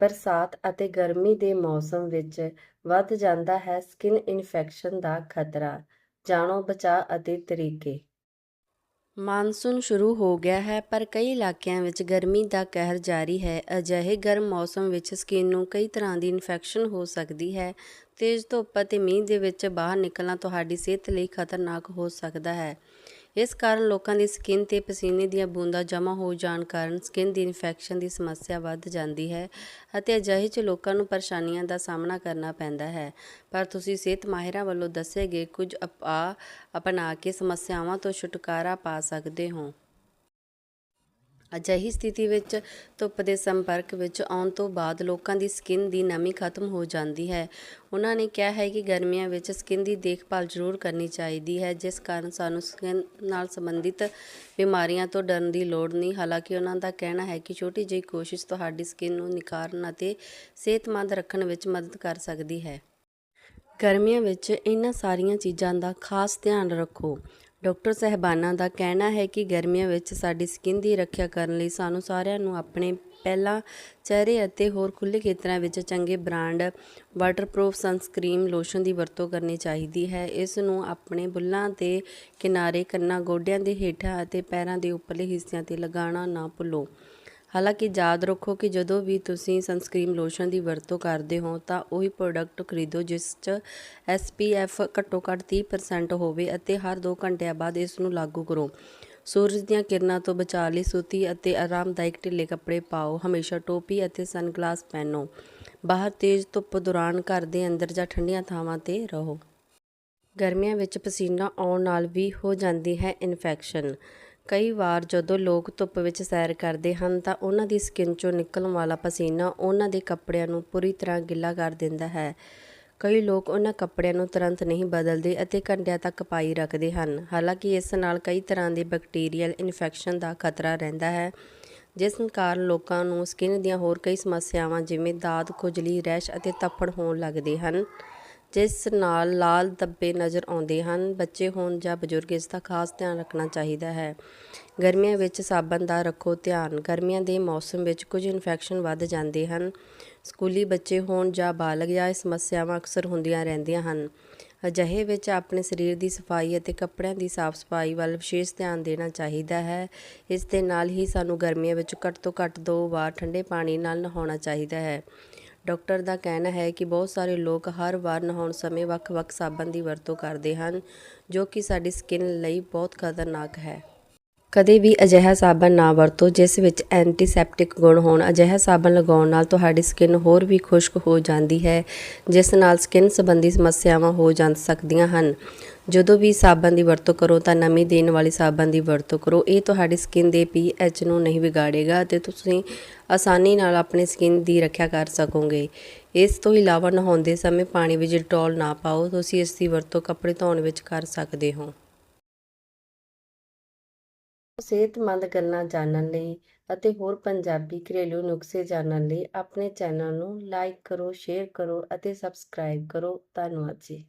ਬਰਸਾਤ ਅਤੇ ਗਰਮੀ ਦੇ ਮੌਸਮ ਵਿੱਚ ਵੱਧ ਜਾਂਦਾ ਹੈ ਸਕਿਨ ਇਨਫੈਕਸ਼ਨ ਦਾ ਖਤਰਾ। ਜਾਣੋ ਬਚਾਅ ਅਤੇ ਤਰੀਕੇ। ਮਾਨਸੂਨ ਸ਼ੁਰੂ ਹੋ ਗਿਆ ਹੈ, ਪਰ ਕਈ ਇਲਾਕਿਆਂ ਵਿੱਚ ਗਰਮੀ ਦਾ ਕਹਿਰ ਜਾਰੀ ਹੈ। ਅਜਿਹੇ ਗਰਮ ਮੌਸਮ ਵਿੱਚ ਸਕਿਨ ਨੂੰ ਕਈ ਤਰ੍ਹਾਂ ਦੀ ਇਨਫੈਕਸ਼ਨ ਹੋ ਸਕਦੀ ਹੈ। ਤੇਜ਼ ਧੁੱਪ ਅਤੇ ਮੀਂਹ ਦੇ ਵਿੱਚ ਬਾਹਰ ਨਿਕਲਣਾ ਤੁਹਾਡੀ ਸਿਹਤ ਲਈ ਖਤਰਨਾਕ ਹੋ ਸਕਦਾ ਹੈ। ਇਸ ਕਾਰਨ ਲੋਕਾਂ ਦੀ ਸਕਿਨ ਤੇ ਪਸੀਨੇ ਦੀਆਂ ਬੂੰਦਾਂ ਜਮ੍ਹਾਂ ਹੋ ਜਾਣ ਕਾਰਨ ਸਕਿਨ ਦੀ ਇਨਫੈਕਸ਼ਨ ਦੀ ਸਮੱਸਿਆ ਵੱਧ ਜਾਂਦੀ ਹੈ ਅਤੇ ਅਜਿਹੇ 'ਚ ਲੋਕਾਂ ਨੂੰ ਪਰੇਸ਼ਾਨੀਆਂ ਦਾ ਸਾਹਮਣਾ ਕਰਨਾ ਪੈਂਦਾ ਹੈ। ਪਰ ਤੁਸੀਂ ਸਿਹਤ ਮਾਹਿਰਾਂ ਵੱਲੋਂ ਦੱਸੇ ਗਏ ਕੁਝ ਉਪਾਅ ਅਪਣਾ ਕੇ ਸਮੱਸਿਆਵਾਂ ਤੋਂ ਛੁਟਕਾਰਾ ਪਾ ਸਕਦੇ ਹੋ। ਅਜਿਹੀ ਸਥਿਤੀ ਵਿੱਚ ਧੁੱਪ ਦੇ ਸੰਪਰਕ ਵਿੱਚ ਆਉਣ ਤੋਂ ਬਾਅਦ ਲੋਕਾਂ ਦੀ ਸਕਿਨ ਦੀ ਨਮੀ ਖਤਮ ਹੋ ਜਾਂਦੀ ਹੈ। ਉਹਨਾਂ ਨੇ ਕਿਹਾ ਹੈ ਕਿ ਗਰਮੀਆਂ ਵਿੱਚ ਸਕਿਨ ਦੀ ਦੇਖਭਾਲ ਜ਼ਰੂਰ ਕਰਨੀ ਚਾਹੀਦੀ ਹੈ, ਜਿਸ ਕਾਰਨ ਸਾਨੂੰ ਸਕਿਨ ਨਾਲ ਸੰਬੰਧਿਤ ਬਿਮਾਰੀਆਂ ਤੋਂ ਡਰਨ ਦੀ ਲੋੜ ਨਹੀਂ। ਹਾਲਾਂਕਿ ਉਹਨਾਂ ਦਾ ਕਹਿਣਾ ਹੈ ਕਿ ਛੋਟੀ ਜਿਹੀ ਕੋਸ਼ਿਸ਼ ਤੁਹਾਡੀ ਸਕਿਨ ਨੂੰ ਨਿਖਾਰਨ ਅਤੇ ਸਿਹਤਮੰਦ ਰੱਖਣ ਵਿੱਚ ਮਦਦ ਕਰ ਸਕਦੀ ਹੈ। ਗਰਮੀਆਂ ਵਿੱਚ ਇਹਨਾਂ ਸਾਰੀਆਂ ਚੀਜ਼ਾਂ ਦਾ ਖਾਸ ਧਿਆਨ ਰੱਖੋ। ਡਾਕਟਰ ਸਹਿਬਾਨਾਂ ਦਾ ਕਹਿਣਾ ਹੈ ਕਿ ਗਰਮੀਆਂ ਵਿੱਚ ਸਾਡੀ ਸਕਿਨ ਦੀ ਰੱਖਿਆ ਕਰਨ ਲਈ ਸਾਨੂੰ ਸਾਰਿਆਂ ਨੂੰ ਆਪਣੇ ਪਹਿਲਾਂ ਚਿਹਰੇ ਅਤੇ ਹੋਰ ਖੁੱਲ੍ਹੇ ਖੇਤਰਾਂ ਵਿੱਚ ਚੰਗੇ ਬ੍ਰਾਂਡ ਵਾਟਰਪ੍ਰੂਫ ਸਨਸਕ੍ਰੀਮ, ਲੋਸ਼ਨ ਦੀ ਵਰਤੋਂ ਕਰਨੀ ਚਾਹੀਦੀ ਹੈ। ਇਸ ਨੂੰ ਆਪਣੇ ਬੁੱਲਾਂ ਦੇ ਕਿਨਾਰੇ ਕੰਨਾਂ, ਗੋਡਿਆਂ ਦੇ ਹੇਠਾਂ ਅਤੇ ਪੈਰਾਂ ਦੇ ਉੱਪਰਲੇ ਹਿੱਸਿਆਂ 'ਤੇ ਲਗਾਉਣਾ ਨਾ ਭੁੱਲੋ। ਹਾਲਾਂਕਿ ਯਾਦ ਰੱਖੋ ਕਿ ਜਦੋਂ ਵੀ ਤੁਸੀਂ ਸਨਸਕ੍ਰੀਨ ਲੋਸ਼ਨ ਦੀ ਵਰਤੋਂ ਕਰਦੇ ਹੋ, ਤਾਂ ਉਹੀ ਪ੍ਰੋਡਕਟ ਖਰੀਦੋ ਜਿਸ 'ਚ SPF ਘੱਟੋ ਘੱਟ 30% ਹੋਵੇ ਅਤੇ ਹਰ 2 ਘੰਟਿਆਂ ਬਾਅਦ ਇਸ ਨੂੰ ਲਾਗੂ ਕਰੋ। ਸੂਰਜ ਦੀਆਂ ਕਿਰਨਾਂ ਤੋਂ ਬਚਾਅ ਲਈ ਸੂਤੀ ਅਤੇ ਆਰਾਮਦਾਇਕ ਢਿੱਲੇ ਕੱਪੜੇ ਪਾਓ, ਹਮੇਸ਼ਾ ਟੋਪੀ ਅਤੇ ਸਨਗਲਾਸ ਪਹਿਨੋ। ਬਾਹਰ ਤੇਜ਼ ਧੁੱਪ ਦੌਰਾਨ ਘਰ ਦੇ ਅੰਦਰ ਜਾਂ ਠੰਡੀਆਂ ਥਾਵਾਂ 'ਤੇ ਰਹੋ। ਗਰਮੀਆਂ ਵਿੱਚ ਪਸੀਨਾ ਆਉਣ ਨਾਲ ਵੀ ਹੋ ਜਾਂਦੀ ਹੈ ਇਨਫੈਕਸ਼ਨ ਕਈ ਵਾਰ ਜਦੋਂ ਲੋਕ ਧੁੱਪ ਵਿੱਚ ਸੈਰ ਕਰਦੇ ਹਨ ਤਾਂ ਉਹਨਾਂ ਦੀ ਸਕਿਨ 'ਚੋਂ ਨਿਕਲਣ ਵਾਲਾ ਪਸੀਨਾ ਉਹਨਾਂ ਦੇ ਕੱਪੜਿਆਂ ਨੂੰ ਪੂਰੀ ਤਰ੍ਹਾਂ ਗਿੱਲਾ ਕਰ ਦਿੰਦਾ ਹੈ। ਕਈ ਲੋਕ ਉਹਨਾਂ ਕੱਪੜਿਆਂ ਨੂੰ ਤੁਰੰਤ ਨਹੀਂ ਬਦਲਦੇ ਅਤੇ ਘੰਟਿਆਂ ਤੱਕ ਪਾਈ ਰੱਖਦੇ ਹਨ। ਹਾਲਾਂਕਿ ਇਸ ਨਾਲ ਕਈ ਤਰ੍ਹਾਂ ਦੇ ਬੈਕਟੀਰੀਅਲ ਇਨਫੈਕਸ਼ਨ ਦਾ ਖਤਰਾ ਰਹਿੰਦਾ ਹੈ, ਜਿਸ ਕਾਰਨ ਲੋਕਾਂ ਨੂੰ ਸਕਿਨ ਦੀਆਂ ਹੋਰ ਕਈ ਸਮੱਸਿਆਵਾਂ ਜਿਵੇਂ ਦਾਦ, ਖੁਜਲੀ, ਰੈਸ਼ ਅਤੇ ਤੱਫੜ ਹੋਣ ਲੱਗਦੇ ਹਨ। ਜਿਸ ਨਾਲ ਲਾਲ ਧੱਬੇ ਨਜ਼ਰ ਆਉਂਦੇ ਹਨ, ਬੱਚੇ ਹੋਣ ਜਾਂ ਬਜ਼ੁਰਗ ਇਸ ਦਾ ਖਾਸ ਧਿਆਨ ਰੱਖਣਾ ਚਾਹੀਦਾ ਹੈ। ਗਰਮੀਆਂ ਵਿੱਚ ਸਾਬਣ ਦਾ ਰੱਖੋ ਧਿਆਨ। ਗਰਮੀਆਂ ਦੇ ਮੌਸਮ ਵਿੱਚ ਕੁਝ ਇਨਫੈਕਸ਼ਨ ਵੱਧ ਜਾਂਦੇ ਹਨ। ਸਕੂਲੀ ਬੱਚੇ ਹੋਣ ਜਾਂ ਬਾਲਗ ਜਾਂ ਇਹ ਸਮੱਸਿਆਵਾਂ ਅਕਸਰ ਹੁੰਦੀਆਂ ਰਹਿੰਦੀਆਂ ਹਨ। ਅਜਿਹੇ ਵਿੱਚ ਆਪਣੇ ਸਰੀਰ ਦੀ ਸਫ਼ਾਈ ਅਤੇ ਕੱਪੜਿਆਂ ਦੀ ਸਾਫ਼ ਸਫ਼ਾਈ ਵੱਲ ਵਿਸ਼ੇਸ਼ ਧਿਆਨ ਦੇਣਾ ਚਾਹੀਦਾ ਹੈ। ਇਸ ਦੇ ਨਾਲ ਹੀ ਸਾਨੂੰ ਗਰਮੀਆਂ ਵਿੱਚ ਘੱਟ ਤੋਂ ਘੱਟ ਦੋ ਵਾਰ ਠੰਡੇ ਪਾਣੀ ਨਾਲ ਨਹਾਉਣਾ ਚਾਹੀਦਾ ਹੈ। ਡਾਕਟਰ ਦਾ ਕਹਿਣਾ ਹੈ ਕਿ ਬਹੁਤ ਸਾਰੇ ਲੋਕ ਹਰ ਵਾਰ ਨਹਾਉਣ ਸਮੇਂ ਵੱਖ-ਵੱਖ ਸਾਬਣ ਦੀ ਵਰਤੋਂ ਕਰਦੇ ਹਨ, ਜੋ ਕਿ ਸਾਡੀ ਸਕਿਨ ਲਈ ਬਹੁਤ ਖਤਰਨਾਕ ਹੈ। ਕਦੇ ਵੀ ਅਜਿਹਾ ਸਾਬਣ ਨਾ ਵਰਤੋ, ਜਿਸ ਵਿੱਚ ਐਂਟੀਸੈਪਟਿਕ ਗੁਣ ਹੋਣ। ਅਜਿਹਾ ਸਾਬਣ ਲਗਾਉਣ ਨਾਲ ਤੁਹਾਡੀ ਸਕਿਨ ਹੋਰ ਵੀ ਖੁਸ਼ਕ ਹੋ ਜਾਂਦੀ ਹੈ, ਜਿਸ ਨਾਲ ਸਕਿਨ ਸੰਬੰਧੀ ਸਮੱਸਿਆਵਾਂ ਹੋ ਜਾਂ ਸਕਦੀਆਂ ਹਨ। ਜਦੋਂ ਵੀ ਸਾਬਣ ਦੀ ਵਰਤੋਂ ਕਰੋ ਤਾਂ ਨਮੀ ਦੇਣ ਵਾਲੀ ਸਾਬਣ ਦੀ ਵਰਤੋਂ ਕਰੋ। ਇਹ ਤੁਹਾਡੀ ਸਕਿਨ ਦੇ ਪੀਐਚ ਨੂੰ ਨਹੀਂ ਵਿਗਾੜੇਗਾ ਅਤੇ ਤੁਸੀਂ ਆਸਾਨੀ ਨਾਲ ਆਪਣੀ ਸਕਿਨ ਦੀ ਰੱਖਿਆ ਕਰ ਸਕੋਗੇ। ਇਸ ਤੋਂ ਇਲਾਵਾ ਨਹਾਉਂਦੇ ਸਮੇਂ ਪਾਣੀ ਵਿੱਚ ਡਿਟੋਲ ਨਾ ਪਾਓ। ਤੁਸੀਂ ਇਸ ਦੀ ਵਰਤੋਂ ਕੱਪੜੇ ਧੋਣ ਵਿੱਚ ਕਰ ਸਕਦੇ ਹੋ। ਸਿਹਤਮੰਦ ਗੱਲਾਂ ਜਾਣਨ ਲਈ ਅਤੇ ਹੋਰ ਪੰਜਾਬੀ ਘਰੇਲੂ ਨੁਸਖੇ ਜਾਣਨ ਲਈ ਆਪਣੇ ਚੈਨਲ ਨੂੰ ਲਾਈਕ ਕਰੋ ਸ਼ੇਅਰ ਕਰੋ ਅਤੇ ਸਬਸਕ੍ਰਾਈਬ ਕਰੋ। ਧੰਨਵਾਦ ਜੀ।